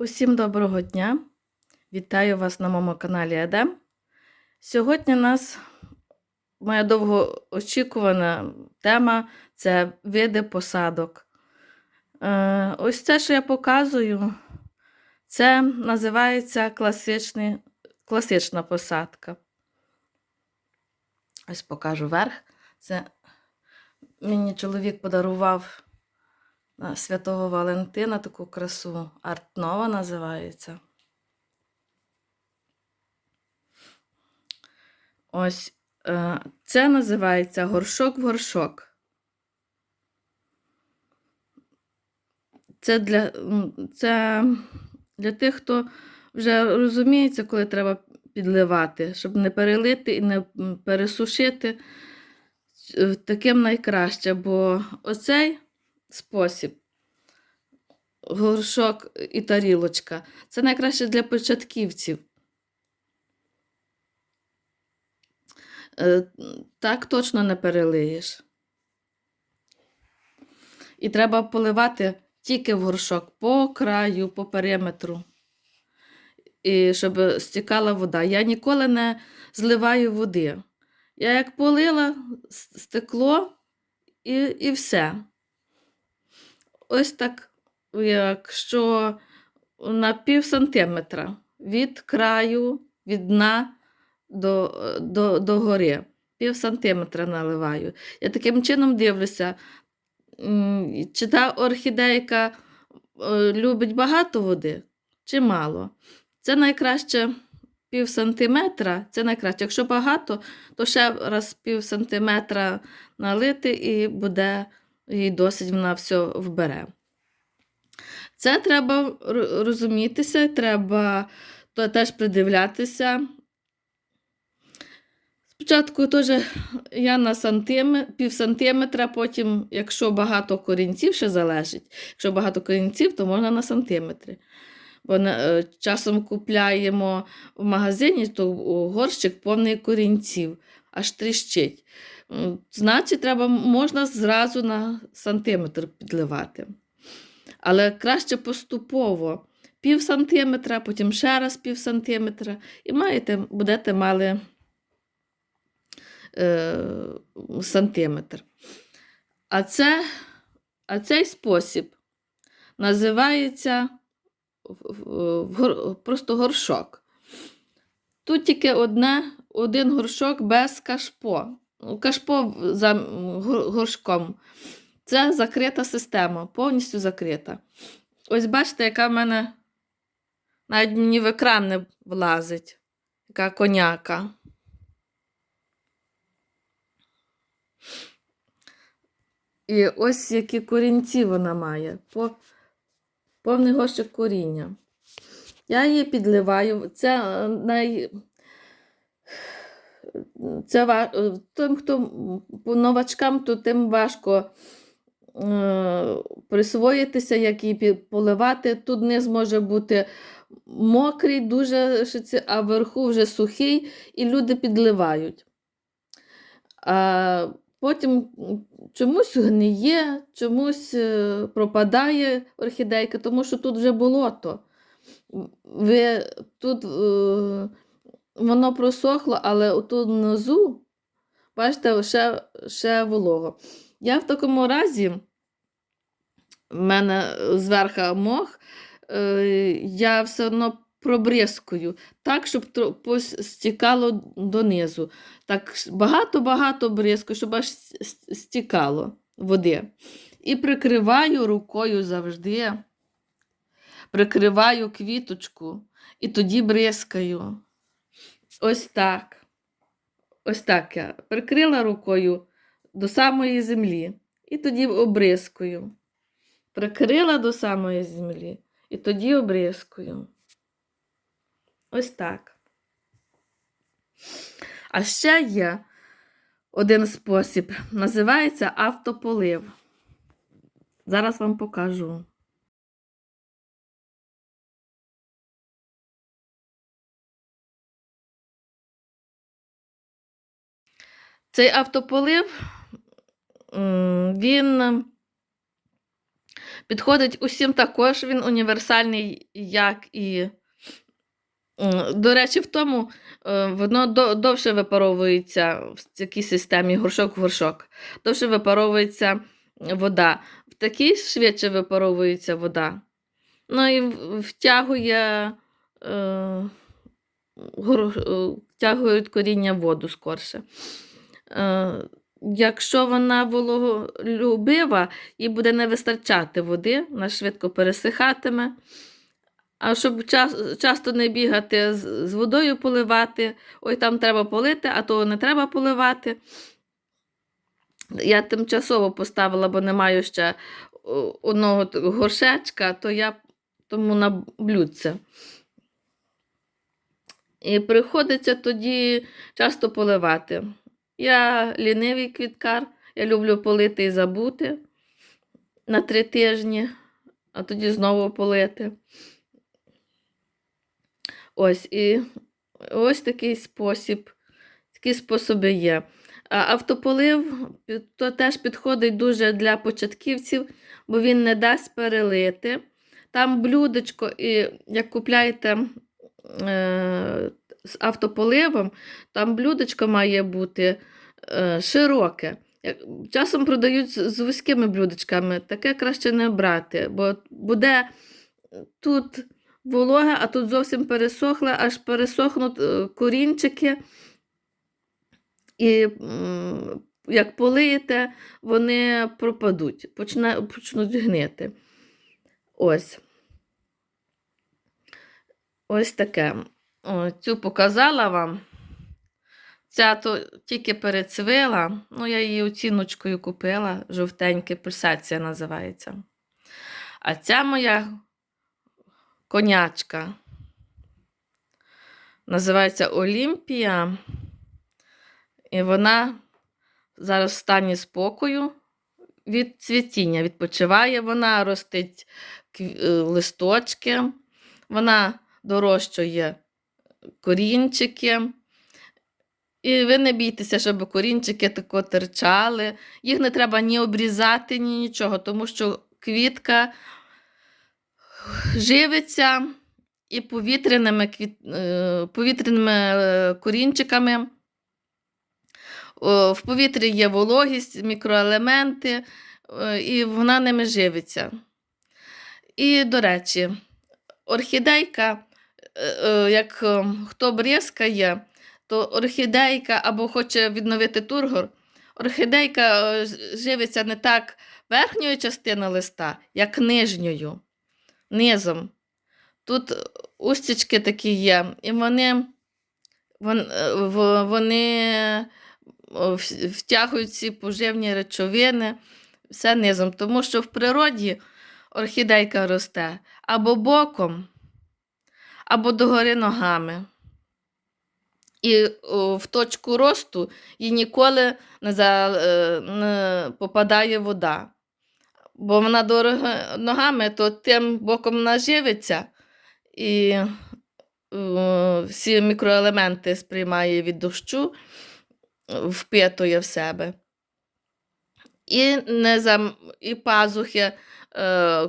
Усім доброго дня! Вітаю вас на моєму каналі Едем. Сьогодні у нас моя довгоочікувана тема це види посадок. Е, ось це, що я показую, це називається класична посадка. Ось покажу верх. Це мені чоловік подарував Святого Валентина таку красу. Артнова називається. Ось е, це називається горшок в горшок. Це для, це для тих, хто вже розуміється, коли треба підливати, щоб не перелити і не пересушити. Е, Таким найкраще, бо оцей спосіб горшок і тарілочка це найкраще для початківців. Е, Так точно не перелиєш. І треба поливати тільки в горшок по краю, по периметру, і щоб стікала вода. Я ніколи не зливаю води. Я як полила, стекло і, і все. Ось так, якщо на пів сантиметра від краю, від дна до, до, до гори. Пів сантиметра наливаю. Я таким чином дивлюся, чи та орхідейка е, любить багато води, чи мало. Це найкраще пів сантиметра, це найкраще. Якщо багато, то ще раз пів сантиметра налити і буде їй досить вона все вбере. Це треба розумітися, треба теж придивлятися. Спочатку теж я на сантиметр, пів сантиметра, потім, якщо багато корінців ще залежить, якщо багато корінців, то можна на сантиметри. Бо на- е, часом купляємо в магазині, то горщик повний корінців, аж тріщить. Значить, треба, можна зразу на сантиметр підливати. Але краще поступово пів сантиметра, потім ще раз пів сантиметра, і маєте, будете мали е, сантиметр. А, це, а цей спосіб називається просто горшок. Тут тільки одне, один горшок без кашпо. Кашпо за горшком. Це закрита система, повністю закрита. Ось бачите, яка в мене навіть мені в екран не влазить, яка коняка. І ось які корінці вона має. По, повний горщик коріння. Я її підливаю. Це е, най... Це е, тим, хто по новачкам, то тим важко е, присвоїтися, як її поливати. Тут низ може бути мокрий, дуже, а вверху вже сухий, і люди підливають. А потім чомусь гниє, чомусь е, пропадає орхідейка, тому що тут вже болото. Ви, тут е, воно просохло, але тут внизу, бачите, ще, ще волого. Я в такому разі, в мене зверху мох, е, я все одно пробризкую так, щоб стікало донизу. Так багато-багато бризкаю, щоб аж стікало води. І прикриваю рукою завжди. Прикриваю квіточку і тоді бризкаю. Ось так. Ось так я прикрила рукою до самої землі і тоді обрискую. Прикрила до самої землі і тоді обрискую. Ось так. А ще є один спосіб. Називається автополив. Зараз вам покажу. Цей автополив, він Підходить усім також, він універсальний, як і. До речі, в тому е, воно довше випаровується в такій системі горшок в горшок. Довше випаровується вода. В такій швидше випаровується вода. Ну і втягує, е, е, втягують коріння воду скорше. Е, якщо вона вологолюбива, їй буде не вистачати води, вона швидко пересихатиме. А щоб час, часто не бігати з водою поливати, ой, там треба полити, а то не треба поливати. Я тимчасово поставила, бо не маю ще одного горшечка, то я тому на блюдце. І приходиться тоді часто поливати. Я лінивий квіткар, я люблю полити і забути на три тижні, а тоді знову полити. Ось і ось такий спосіб, такі способи є. Автополив то теж підходить дуже для початківців, бо він не дасть перелити. Там блюдечко, і як купляєте е, з автополивом, там блюдечко має бути е, широке. Часом продають з вузькими блюдечками, таке краще не брати, бо буде тут вологе, а тут зовсім пересохле, аж пересохнуть е, корінчики. І як полиєте, вони пропадуть, почне, почнуть гнити. Ось. Ось таке. Цю показала вам. Ця то тільки перецвила. Ну, я її оціночкою купила. Жовтеньке, пульсація називається. А ця моя конячка називається Олімпія. І вона зараз в стані спокою від цвітіння. Відпочиває вона, ростить е, листочки, вона дорощує корінчики. І ви не бійтеся, щоб корінчики тако терчали. Їх не треба ні обрізати, ні нічого, тому що квітка живиться і повітряними, квіт... е, повітряними е, корінчиками. В повітрі є вологість, мікроелементи, е, і вона ними живиться. І, до речі, орхідейка, як е, хто бризкає, то орхідейка або хоче відновити тургор, орхідейка е, живиться не так верхньою частиною листа, як нижньою, низом. Тут устічки такі є, і вони, вон- е, вони втягують ці поживні речовини, все низом. Тому що в природі орхідейка росте або боком, або догори ногами. І о, в точку росту їй ніколи не, за, е, не попадає вода. Бо вона дорога ногами, то тим боком вона живиться і е, всі мікроелементи сприймає від дощу, впитує в себе. І, не зам... і пазухи, е,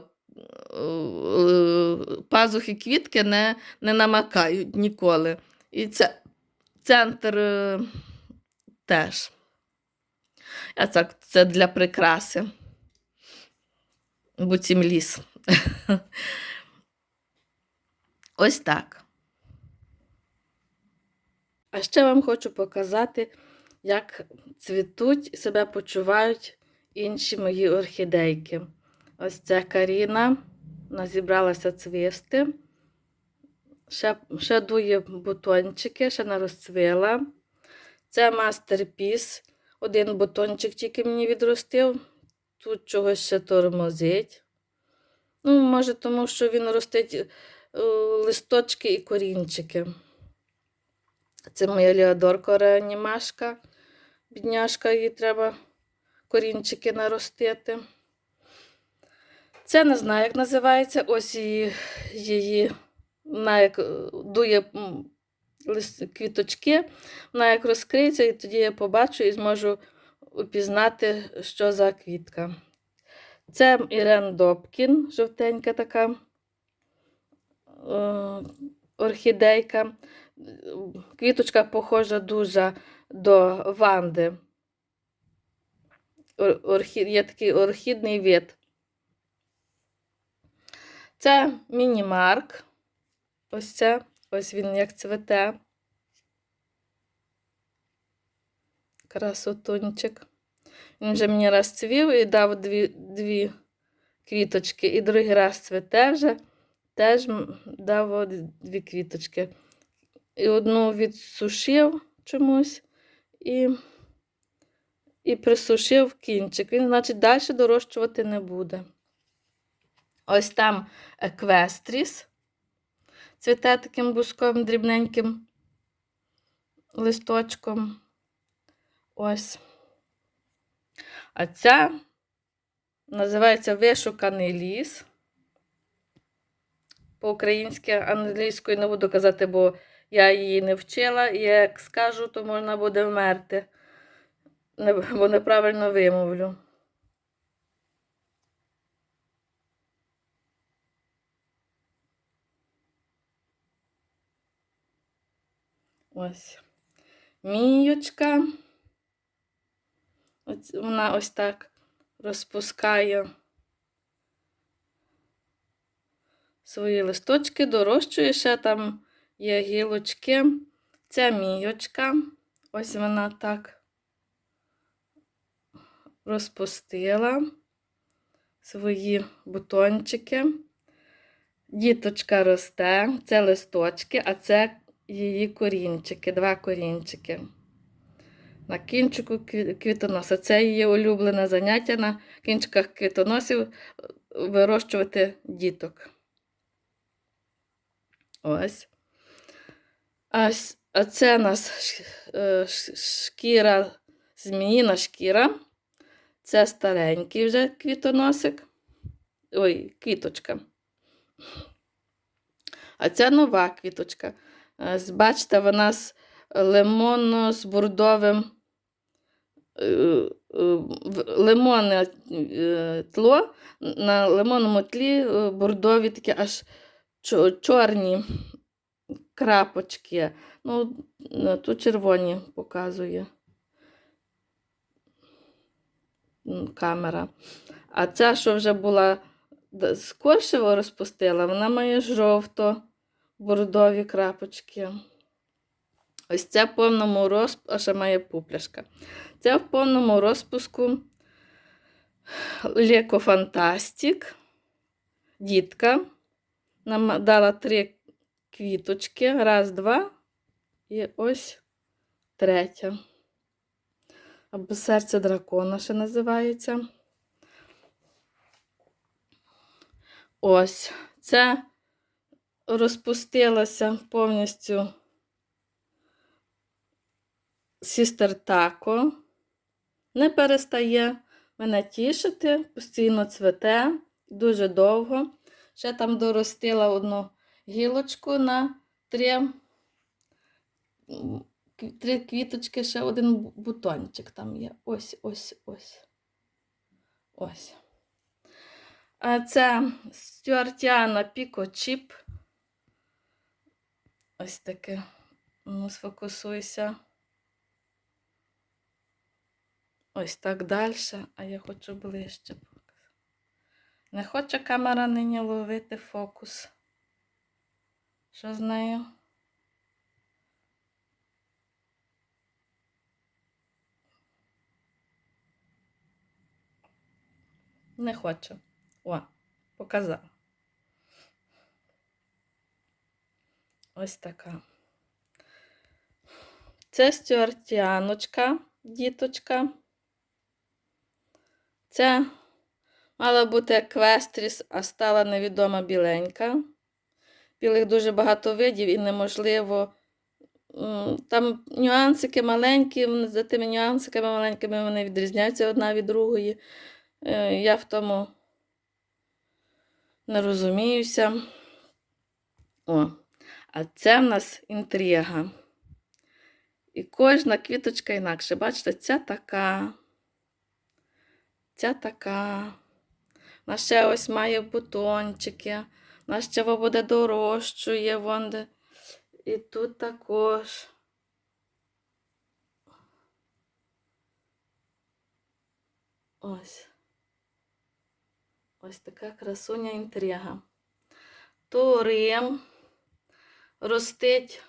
пазухи квітки не, не намакають ніколи. І це центр е, теж. А так, це для прикраси. Буцім ліс. Ось так. А ще вам хочу показати, як цвітуть і себе почувають інші мої орхідейки. Ось ця Каріна. Вона зібралася цвісти. Ще, ще дує бутончики, ще не розцвіла. Це мастерпіс. Один бутончик тільки мені відростив. Тут чогось ще тормозить. Ну, може, тому що він ростить е, листочки і корінчики. Це моя Леодорка реанімашка. Бідняшка, їй треба корінчики наростити. Це не знаю, як називається. Ось її, її вона як е, дує квіточки, вона як розкриється, і тоді я побачу і зможу упізнати, що за квітка. Це Ірен Добкін, жовтенька така е, орхідейка. Квіточка похожа дуже до Ванди. Ор- орхі- Є такий орхідний вид. Це міні-марк. Ось це. Ось він як цвете. Красотунчик. Він вже мені раз цвів і дав дві, дві квіточки. І другий раз цвете вже. Теж дав дві квіточки. І одну відсушив чомусь і, і присушив кінчик. Він, значить, далі дорощувати не буде. Ось там еквестріс. Цвіте таким бусковим дрібненьким листочком. Ось. А ця називається Вишуканий ліс. По-українськи, англійською не буду казати, бо я її не вчила, і як скажу, то можна буде вмерти, бо неправильно вимовлю. Ось. Міючка. Ось вона ось так розпускає свої листочки, дорощує ще там є гілочки. Це мійочка. Ось вона так розпустила свої бутончики. Діточка росте, це листочки, а це її корінчики, два корінчики. На кінчику квітоноса. Це її улюблене заняття на кінчиках квітоносів вирощувати діток. Ось. А, це у нас е, шкіра, зміїна шкіра. Це старенький вже квітоносик. Ой, квіточка. А це нова квіточка. Е, з- Бачите, вона з лимонно з бордовим е, е, лимонне тло. На лимонному тлі бордові такі аж чорні крапочки. Ну, тут червоні показує камера. А ця, що вже була д- скорше розпустила, вона має жовто бордові крапочки. Ось це в повному розпуску, а ще має пупляшка. Це в повному розпуску Леко Фантастик. Дітка. Нам дала три квіточки. Раз, два. І ось третя. Або серце дракона ще називається. Ось. Це розпустилася повністю Сістер Тако. Не перестає мене тішити, постійно цвете дуже довго. Ще там доростила одну гілочку на три, три квіточки, ще один бутончик там є. Ось, ось, ось. Ось. Це Стюартіана Пікочіп. Ось таке. Ну, сфокусуйся. Ось так далі, а я хочу ближче показати. Не хоче камера нині ловити фокус. Що з нею? Не хоче. О, показала. Ось така. Це стюартіаночка, діточка. Це мала бути еквестріс, а стала невідома біленька. Білих дуже багато видів і неможливо. Там нюансики маленькі, за тими нюансиками маленькими вони відрізняються одна від другої. Е, Я в тому не розуміюся. О, а це в нас інтрига. І кожна квіточка інакше. Бачите, ця така, ця така. Вона ще ось має бутончики. Вона ще буде дорощує. Вон де. І тут також. Ось. Ось така красуня інтрига. Турим ростить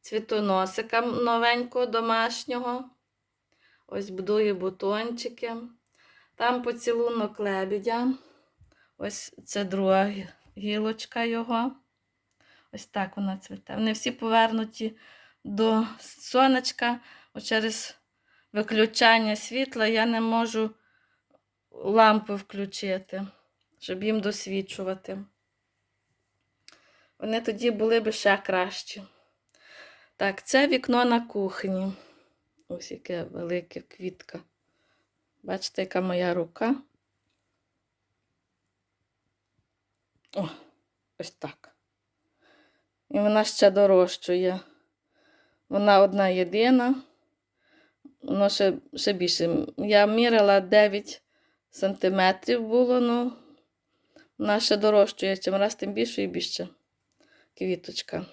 цвітоносика новенького домашнього. Ось будує бутончики. Там поцілунок лебедя. Ось це друга гілочка його. Ось так вона цвіте. Вони всі повернуті до сонечка. Ось через виключання світла я не можу лампи включити, щоб їм досвічувати. Вони тоді були б ще кращі. Так, це вікно на кухні. Ось яке велике квітка. Бачите, яка моя рука? О, ось так. І вона ще дорожчує. Вона одна єдина. Воно ще, ще більше. Я міряла 9 сантиметрів було, ну вона ще дорожчує, чим раз тим більше і більше квіточка.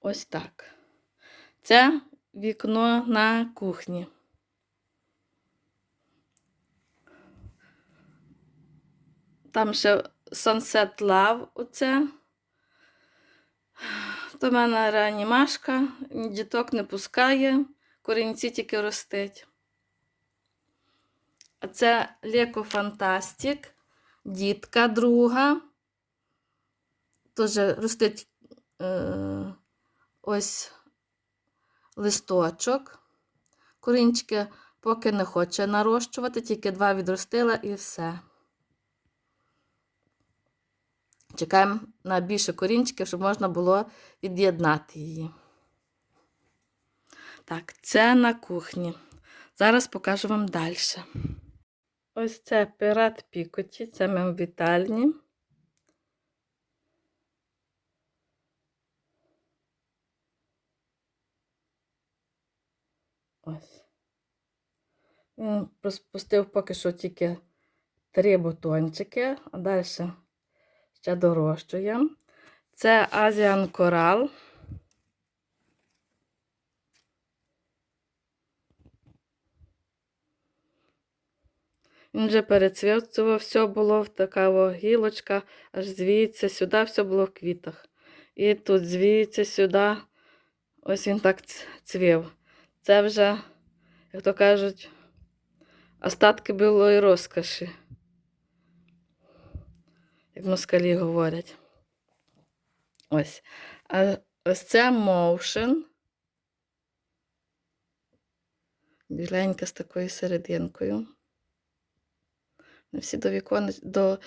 Ось так. Це вікно на кухні. Там ще Sunset Love оце. То в мене реанімашка, діток не пускає, корінці тільки ростить. А це Леко Фантастик, дітка друга. Теж ростить е, ось листочок. Корінчики поки не хоче нарощувати, тільки два відростила і все. Чекаємо на більше корінчиків, щоб можна було від'єднати її. Так, це на кухні. Зараз покажу вам далі. Ось це пірат Пікоті, це ми в вітальні. Ось. Він розпустив поки що тільки три бутончики, а далі ще дорощує. Це Азіан Корал. Він вже перецвів, це все було в така гілочка, аж звіється сюди, все було в квітах. І тут звіється сюди, ось він так цвів. Це вже, як то кажуть, остатки білої розкоші, як москалі говорять. Ось. А ось це motion. Біленька з такою серединкою. Не всі до вікон, до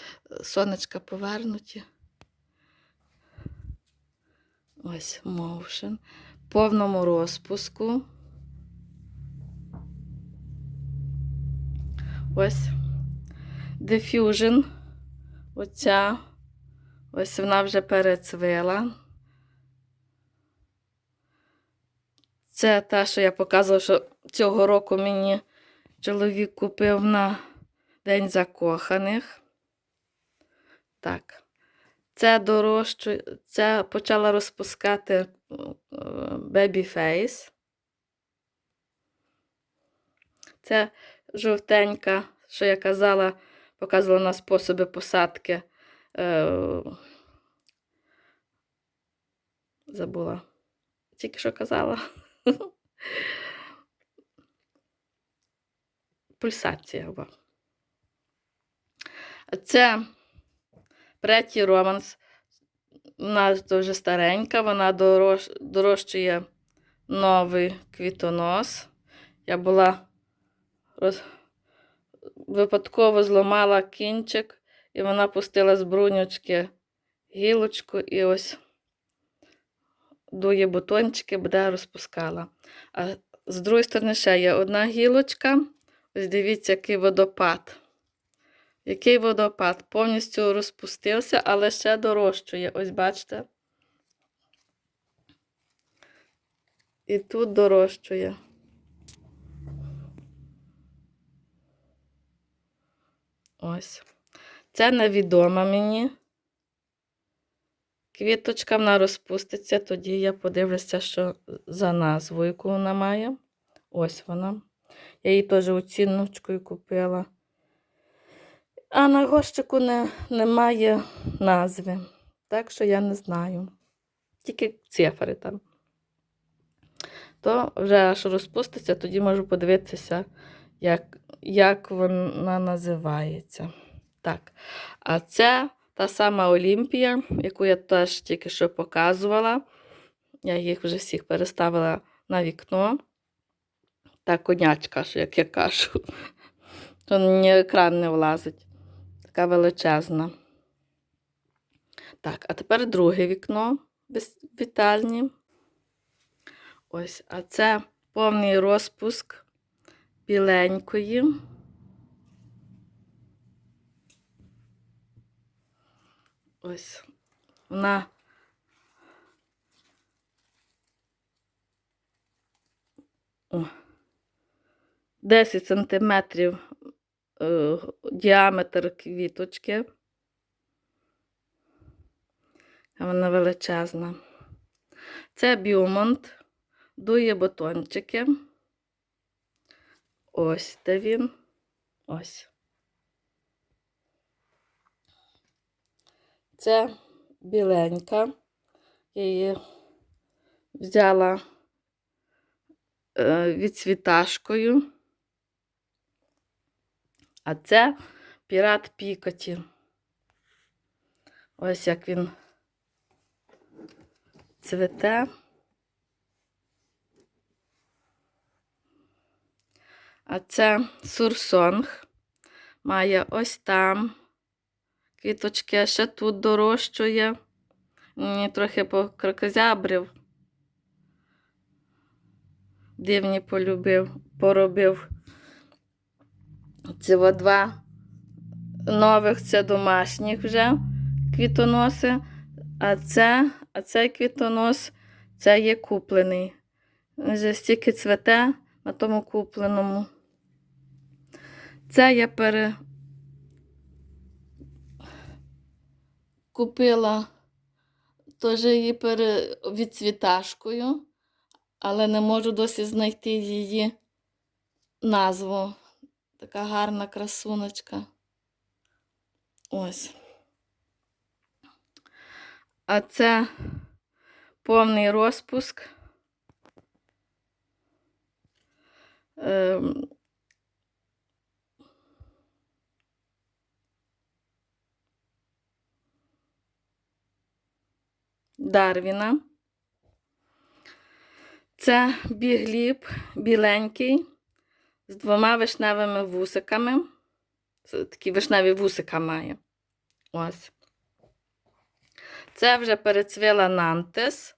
сонечка повернуті. Ось. В повному розпуску. Ось Diffusion. Оця. Ось вона вже перецвила. Це та, що я показувала, що цього року мені чоловік купив на День закоханих. Так. Це дорожчу, це почала розпускати е, Babyface. Це жовтенька, що я казала, показувала на способи посадки. Е, забула. Тільки що казала. Пульсація. Це Преті Романс. Вона дуже старенька, вона дорож, дорощує новий квітонос. Я була роз... випадково зламала кінчик, і вона пустила з брунючки гілочку і ось дує бутончики, буде розпускала. А з другої сторони ще є одна гілочка. Ось дивіться, який водопад. Який водопад повністю розпустився, але ще дорощує. Ось бачите. І тут дорощує. Ось. Це невідома мені. Квіточка вона розпуститься, тоді я подивлюся, що за назву, яку вона має. Ось вона. Я її теж оціночкою купила. А на горщику не, немає назви. Так що я не знаю. Тільки цифри там. То вже аж розпуститься, тоді можу подивитися, як, як вона називається. Так. А це та сама Олімпія, яку я теж тільки що показувала. Я їх вже всіх переставила на вікно. Та конячка, як я кажу. То мені екран не влазить. Така величезна. Так, а тепер друге вікно без вітальні. Ось, а це повний розпуск біленької. Ось вона О, 10 сантиметрів е, діаметр квіточки. Вона величезна. Це біомонт, дує бутончики. Ось де він. Ось. Це біленька. Я її взяла е, відцвіташкою. А це пірат Пікоті. Ось як він цвете. А це сурсонг. Має ось там квіточки, ще тут дорощує. Мені трохи покрокозябрив. Дивні полюбив, поробив. Це два нових, це домашніх вже квітоноси. А це, а цей квітонос це є куплений. Вже стільки цвете на тому купленому. Це я пере... купила теж її пере... відцвіташкою, але не можу досі знайти її назву. Така гарна красуночка. Ось. А це повний розпуск. Ем, Дарвіна. Це бігліб біленький з двома вишневими вусиками. Це Такі вишневі вусика має. Ось. Це вже перецвіла нантис.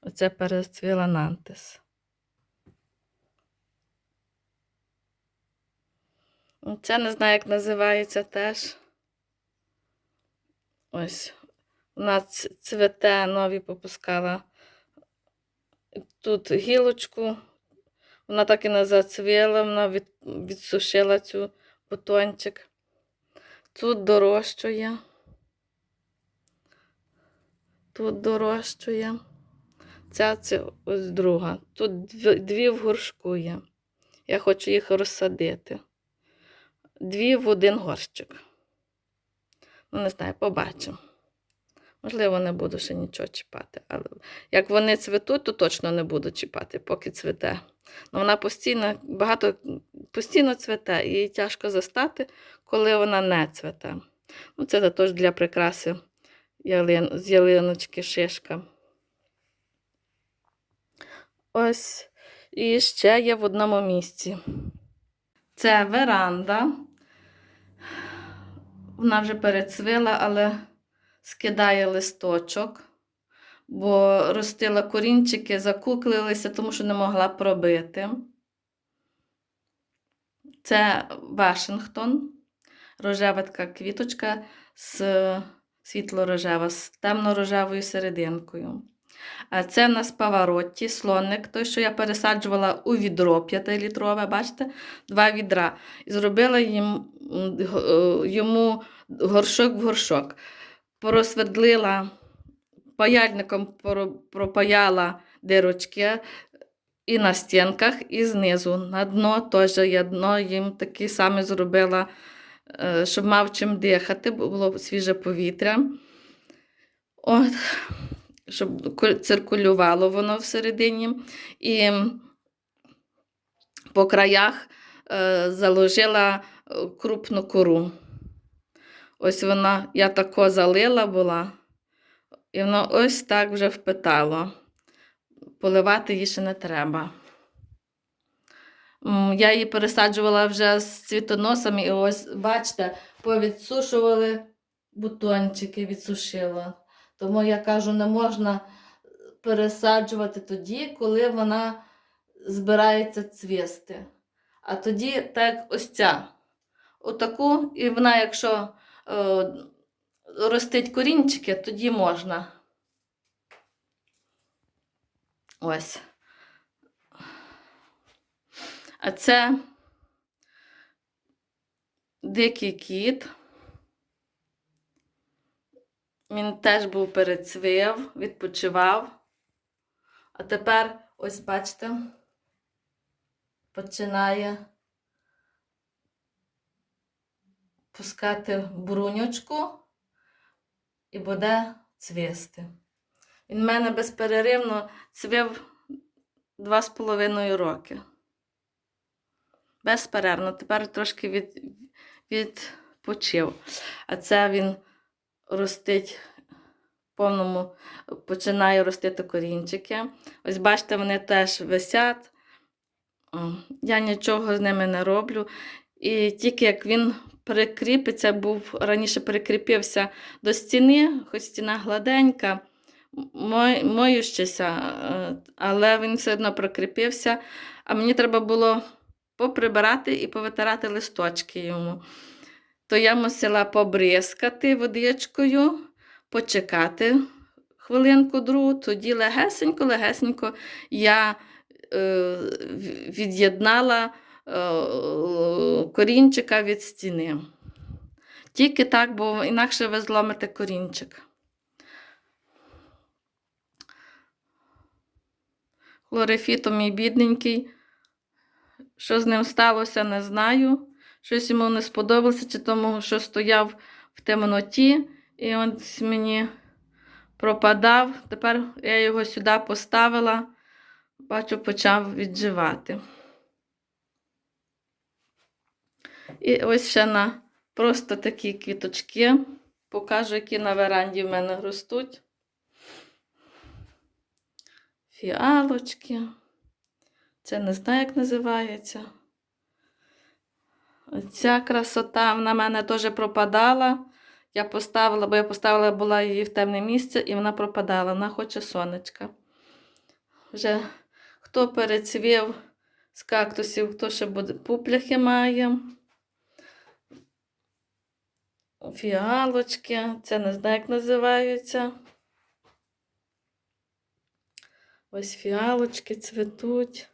Оце перецвіла нантис. Це не знаю, як називається теж. Ось. Вона ц- цвете нові попускала. Тут гілочку. Вона так і не зацвіла, вона від, відсушила цю бутончик. Тут дорощує. Тут дорощує. Ця це ось друга. Тут дві, дві в горшку є. Я хочу їх розсадити. Дві в один горщик. Ну, не знаю, побачимо. Можливо, не буду ще нічого чіпати. Але як вони цвітуть, то точно не буду чіпати, поки цвіте. Ну, вона постійно, багато постійно цвіте, і її тяжко застати, коли вона не цвіте. Ну, це також для прикраси ялин, з ялиночки шишка. Ось і ще є в одному місці. Це веранда. Вона вже перецвила, але скидає листочок, бо ростила корінчики, закуклилися, тому що не могла пробити. Це Вашингтон, рожева така квіточка з світло-рожева, з темно-рожевою серединкою. А це в нас паваротті, слонник, той, що я пересаджувала у відро 5-літрове, бачите, два відра. І зробила їм, е, йому горшок в горшок. Поросвердлила паяльником пропаяла дирочки і на стінках, і знизу. На дно теж я дно їм таке саме зробила, е, щоб мав чим дихати, було свіже повітря. От, щоб циркулювало воно всередині. І по краях е, заложила е, крупну кору. Ось вона, я тако залила була, і воно ось так вже впитало. Поливати її ще не треба. Я її пересаджувала вже з цвітоносами, і ось, бачите, повідсушували бутончики, відсушила. Тому я кажу, не можна пересаджувати тоді, коли вона збирається цвісти. А тоді, так ось ця. Отаку, і вона, якщо ростить корінчики, тоді можна. Ось. А це дикий кіт. Він теж був перецвів, відпочивав. А тепер, ось бачите, починає пускати бруньочку і буде цвісти. Він в мене безперервно цвів два з половиною роки. Безперервно. Тепер трошки від, відпочив. А це він ростить в повному, починає ростити корінчики. Ось бачите, вони теж висять. Я нічого з ними не роблю. І тільки як він прикріпиться, був раніше прикріпився до стіни, хоч стіна гладенька, моющася, е, але він все одно прикріпився. А мені треба було поприбирати і повитирати листочки йому. То я мусила побризкати водичкою, почекати хвилинку другу, тоді легесенько-легесенько я е, від'єднала корінчика від стіни. Тільки так, бо інакше ви зломите корінчик. Хлорифіто мій бідненький. Що з ним сталося, не знаю. Щось йому не сподобалося, чи тому, що стояв в темноті, і він мені пропадав. Тепер я його сюди поставила, бачу, почав відживати. І ось ще на просто такі квіточки. Покажу, які на веранді в мене ростуть. Фіалочки. Це не знаю, як називається. Ця красота на мене теж пропадала. Я поставила, бо я поставила була її в темне місце, і вона пропадала. Вона хоче сонечка. Вже хто перецвів з кактусів, хто ще буде пупляхи має. Фіалочки, це не знаю, як називаються. Ось фіалочки цвітуть.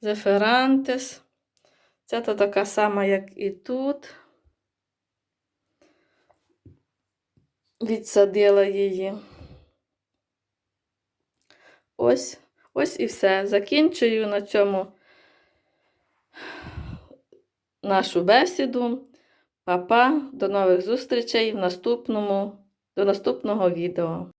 Зеферантис. Це то така сама, як і тут. Відсадила її. Ось, ось і все. Закінчую на цьому нашу бесіду. Па-па, до нових зустрічей в наступному, до наступного відео.